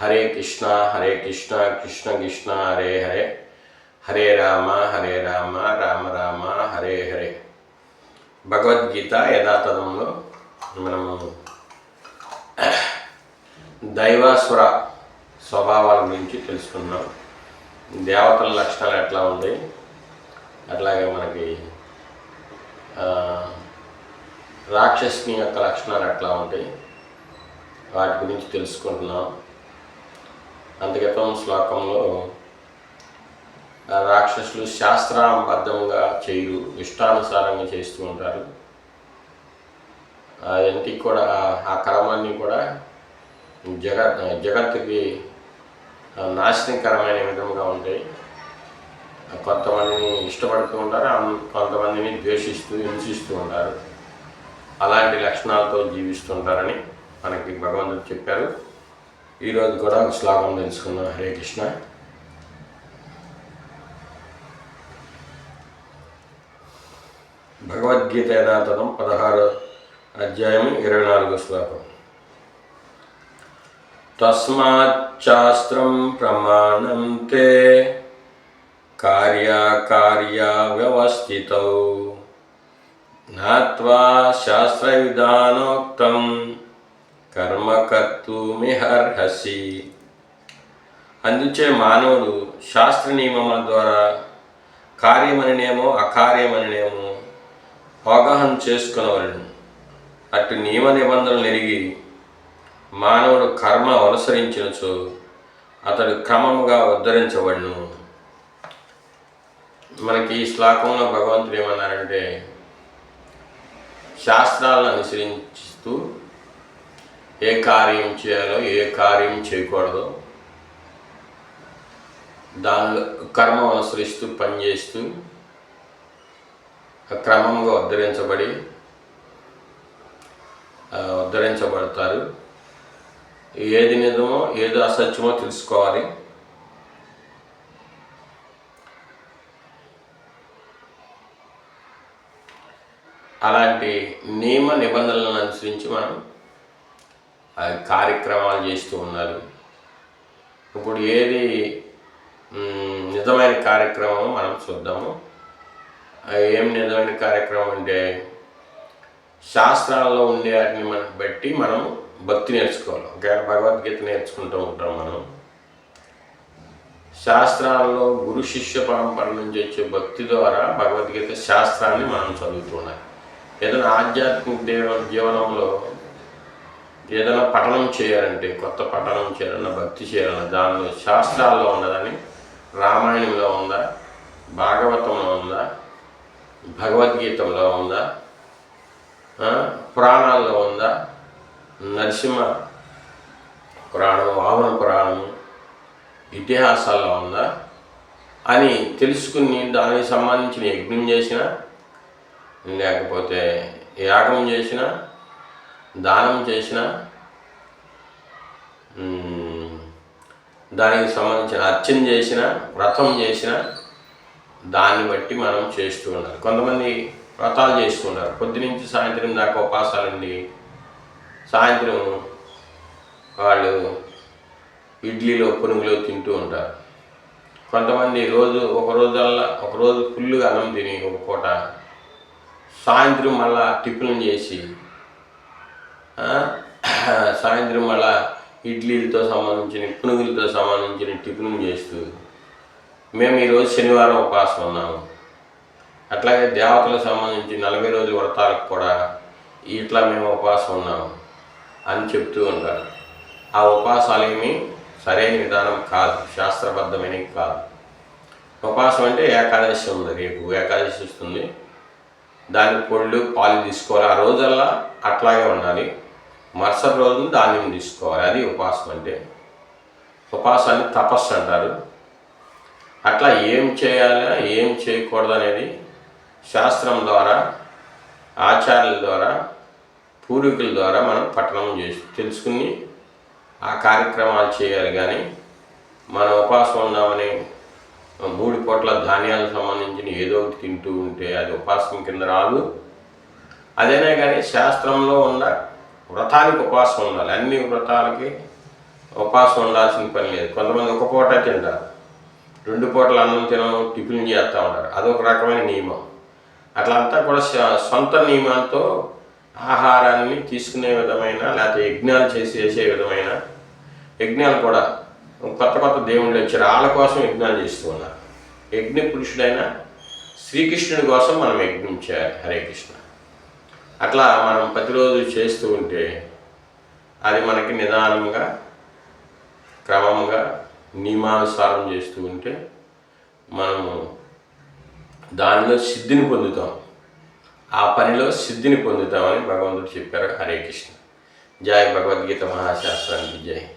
హరే కృష్ణ హరే కృష్ణ కృష్ణ కృష్ణ హరే హరే. హరే రామ హరే రామ రామ రామ హరే హరే. భగవద్గీత యథాతథంలో మనము దైవాసుర స్వభావాల గురించి తెలుసుకున్నాం దేవతల లక్షణాలు ఎట్లా ఉంటాయి? అట్లాగే మనకి రాక్షసుని యొక్క లక్షణాలు ఎట్లా ఉంటాయి? వాటి గురించి తెలుసుకుంటున్నాం. అంతక్రితం శ్లోకంలో రాక్షసులు శాస్త్రాబద్ధంగా చేయరు ఇష్టానుసారంగా చేస్తూ ఉంటారు. అదంటి కూడా ఆ కర్మాన్ని కూడా జగత్ జగత్తుకి నాశనకరమైన విధంగా ఉంటాయి. కొంతమందిని ఇష్టపడుతూ ఉంటారు కొంతమందిని ద్వేషిస్తూ హింసిస్తూ ఉంటారు. అలాంటి లక్షణాలతో జీవిస్తుంటారని మనకి భగవంతుడు చెప్పారు. ఈరోజు కూడా ఒక శ్లోకం తెలుసుకుందాం హరే కృష్ణ భగవద్గీత యథాతథం పదహారు అధ్యాయం ఇరవై నాలుగు శ్లోకం తస్మాచ్చాస్త్రం ప్రమాణం తే కార్యకార్య వ్యవస్థితౌ జ్ఞాత్వా శాస్త్రవిధానోక్తం కర్మ కర్తుమిహర్హసి అందుచే మానవుడు శాస్త్ర నియమముల ద్వారా కార్యమనినేమో అకార్యమనినేమో అవగాహన చేసుకునవలను. అటు నియమ నిబంధనలు ఎరిగి మానవుడు కర్మ అనుసరించినచో అతడు క్రమముగా ఉద్ధరించబడును. మనకి ఈ శ్లోకంలో భగవంతుడు ఏమన్నారంటే శాస్త్రాలను అనుసరిస్తూ ఏ కార్యం చేయాలో ఏ కార్యం చేయకూడదో దానిలో కర్మ అనుసరిస్తూ పనిచేస్తూ క్రమంగా ఉద్ధరించబడి ఉద్ధరించబడతారు. ఏది నిజమో ఏది అసత్యమో తెలుసుకోవాలి. అలాంటి నియమ నిబంధనలను అనుసరించి మనం కార్యక్రమాలు చేస్తూ ఉన్నారు. ఇప్పుడు ఏది నిజమైన కార్యక్రమం మనం చూద్దాము. ఏం నిజమైన కార్యక్రమం అంటే శాస్త్రాలలో ఉండే వాటిని మనం బట్టి మనం భక్తి నేర్చుకోవాలి. ఒకవేళ భగవద్గీత నేర్చుకుంటూ ఉంటాం మనం. శాస్త్రాలలో గురు శిష్య పరంపర నుంచి వచ్చే భక్తి ద్వారా భగవద్గీత శాస్త్రాన్ని మనం చదువుతున్నాం ఏదైనా ఆధ్యాత్మిక దేవ జీవనంలో ఏదైనా పఠనం చేయాలంటే కొత్త పఠనం చేయాలన్నా భక్తి చేయాలన్నా దానిలో శాస్త్రాల్లో ఉన్నదని రామాయణంలో ఉందా? భాగవతంలో ఉందా? భగవద్గీతంలో ఉందా? పురాణాల్లో ఉందా? నరసింహ పురాణం వామన పురాణం ఇతిహాసాల్లో ఉందా? అని తెలుసుకుని దానికి సంబంధించిన యజ్ఞం చేసిన లేకపోతే యాగం చేసినా దానం చేసిన దానికి సంబంధించిన అర్చన చేసిన వ్రతం చేసిన దాన్ని బట్టి మనం చేస్తూ ఉండాలి. కొంతమంది వ్రతాలు చేస్తూ ఉండాలి. పొద్దు నుంచి సాయంత్రం దాకా ఉపాసాలండి సాయంత్రం వాళ్ళు ఇడ్లీలో పునుగులో తింటూ ఉంటారు. కొంతమంది రోజు ఒక రోజల్లా ఒక రోజు ఫుల్గా అన్నం తిని ఒక పూట సాయంత్రం మళ్ళా టిఫిన్ చేసి సాయంత్రం మళ్ళా ఇడ్లీలతో సంబంధించిన పునుగులతో సంబంధించిన టిఫిన్ చేస్తూ మేము ఈరోజు శనివారం ఉపవాసం ఉన్నాము. అట్లాగే దేవతలకు సంబంధించి నలభై రోజుల వ్రతాలకు కూడా ఇట్లా మేము ఉపవాసం ఉన్నాము అని చెప్తూ ఉంటారు. ఆ ఉపాసాలు ఏమి సరైన విధానం కాదు శాస్త్రబద్ధమైనవి కాదు. ఉపవాసం అంటే ఏకాదశి ఉంది రేపు ఏకాదశి వస్తుంది. దానికి పొళ్ళు పాలు తీసుకోవాలి. ఆ రోజల్లా అట్లాగే ఉండాలి. మరుసటి రోజు ధాన్యం తీసుకోవాలి. అది ఉపవాసం అంటే ఉపవాసాన్ని తపస్సు అంటారు. అట్లా ఏం చేయాలి ఏం చేయకూడదు అనేది శాస్త్రం ద్వారా ఆచార్యుల ద్వారా పూర్వీకుల ద్వారా మనం పఠనం చేసి తెలుసుకుని ఆ కార్యక్రమాలు చేయాలి. కానీ మనం ఉపాసం ఉన్నామని మూడు పూట్ల ధాన్యాలకు సంబంధించిన ఏదో ఒకటి తింటూ ఉంటే అది ఉపాసం కింద రాదు. అదేనే కానీ శాస్త్రంలో ఉన్న వ్రతానికి ఉపవాసం ఉండాలి. అన్ని వ్రతాలకి ఉపవాసం ఉండాల్సిన పని లేదు. కొంతమంది ఒక పూట తింటారు. రెండు పూటలు అన్నం తినడం టిఫిన్ చేస్తూ ఉంటారు. అదొక రకమైన నియమం. అట్లంతా కూడా స- సొంత నియమాలతో ఆహారాన్ని తీసుకునే విధమైన లేకపోతే యజ్ఞాలు చేసి చేసే విధమైన యజ్ఞాలు కూడా కొత్త కొత్త దేవుళ్ళు వచ్చారు. వాళ్ళ కోసం యజ్ఞాలు చేస్తూ ఉన్నారు. యజ్ఞ పురుషుడైన శ్రీకృష్ణుడి కోసం మనం యజ్ఞం చేయాలి. హరే కృష్ణ. అట్లా మనం ప్రతిరోజు చేస్తూ ఉంటే అది మనకి నిదానంగా క్రమంగా నియమానుసారం చేస్తూ ఉంటే మనము దానిలో సిద్ధిని పొందుతాం. ఆ పనిలో సిద్ధిని పొందుతామని భగవంతుడు చెప్పారు హరే కృష్ణ. జై భగవద్గీత మహాశాస్త్రానికి జై.